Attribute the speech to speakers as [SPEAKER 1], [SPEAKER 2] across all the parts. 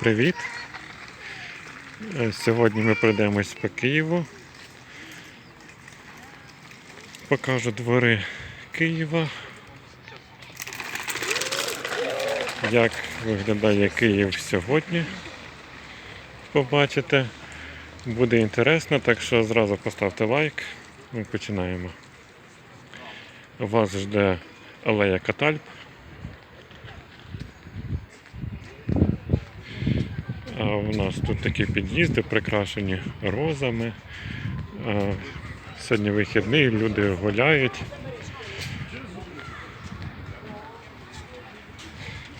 [SPEAKER 1] Привіт! Е, Сьогодні ми пройдемось по Києву. Покажу двори Києва. Як виглядає Київ сьогодні. Побачите. Буде інтересно, так що зразу поставте лайк. Ми починаємо. Вас жде алея Катальп. А у нас тут такі під'їзди прикрашені розами. Сьогодні вихідний, люди гуляють.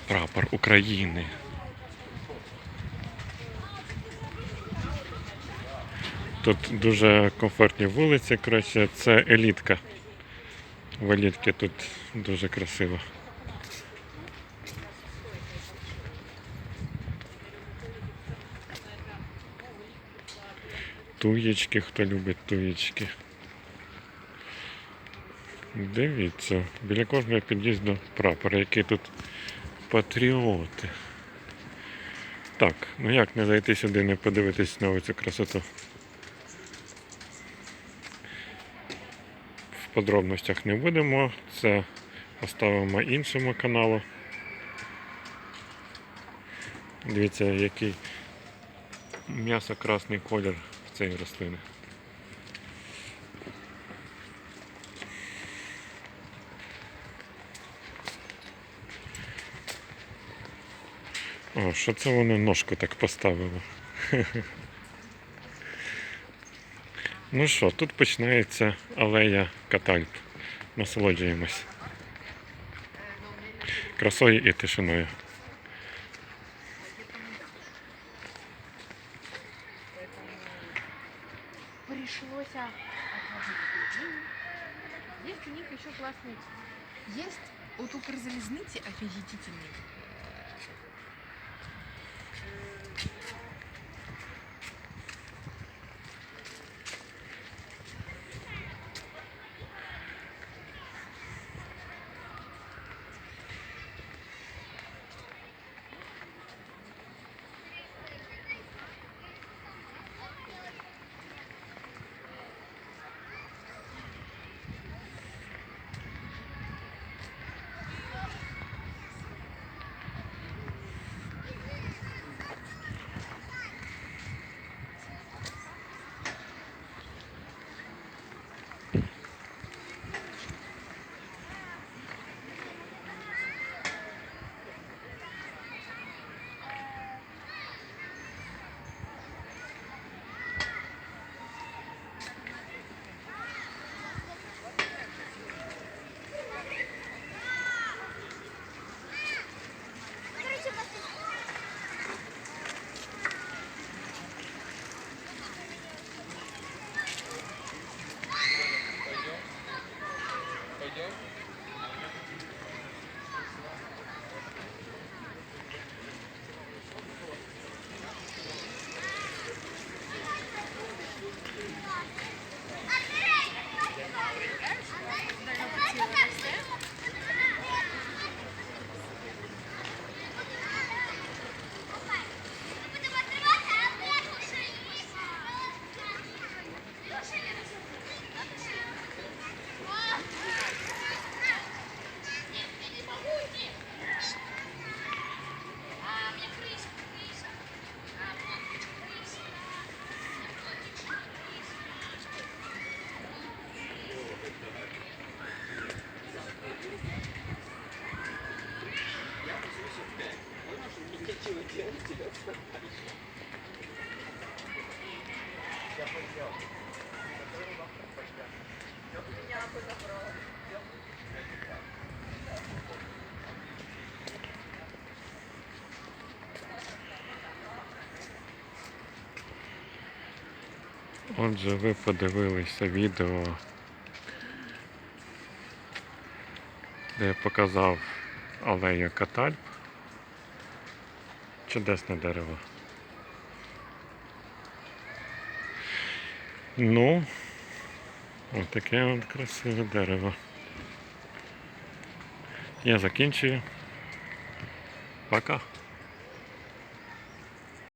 [SPEAKER 1] Прапор України. Тут дуже комфортні вулиці, коротше, це елітка. В елітки тут дуже красиво. Туєчки, хто любить туєчки. Дивіться, біля кожного під'їзду прапор, які тут патріоти. Так, ну як не зайти сюди, не подивитись на цю красоту. В подробностях не будемо, це оставимо іншому каналу. Дивіться, який м'ясо-красний колір цієї рослини. О, що це вони ножку так поставили? Ну що, тут починається алея Катальп. Насолоджуємось. Красою і тишиною.
[SPEAKER 2] Пришлось отложить. Есть у них еще классный. Есть от Укрзалізниці офигительный.
[SPEAKER 1] Отже, ви подивилися відео, де я показав алею Катальп. Чудесне дерево. Ну, ось таке от красиве дерево. Я закінчую. Пока.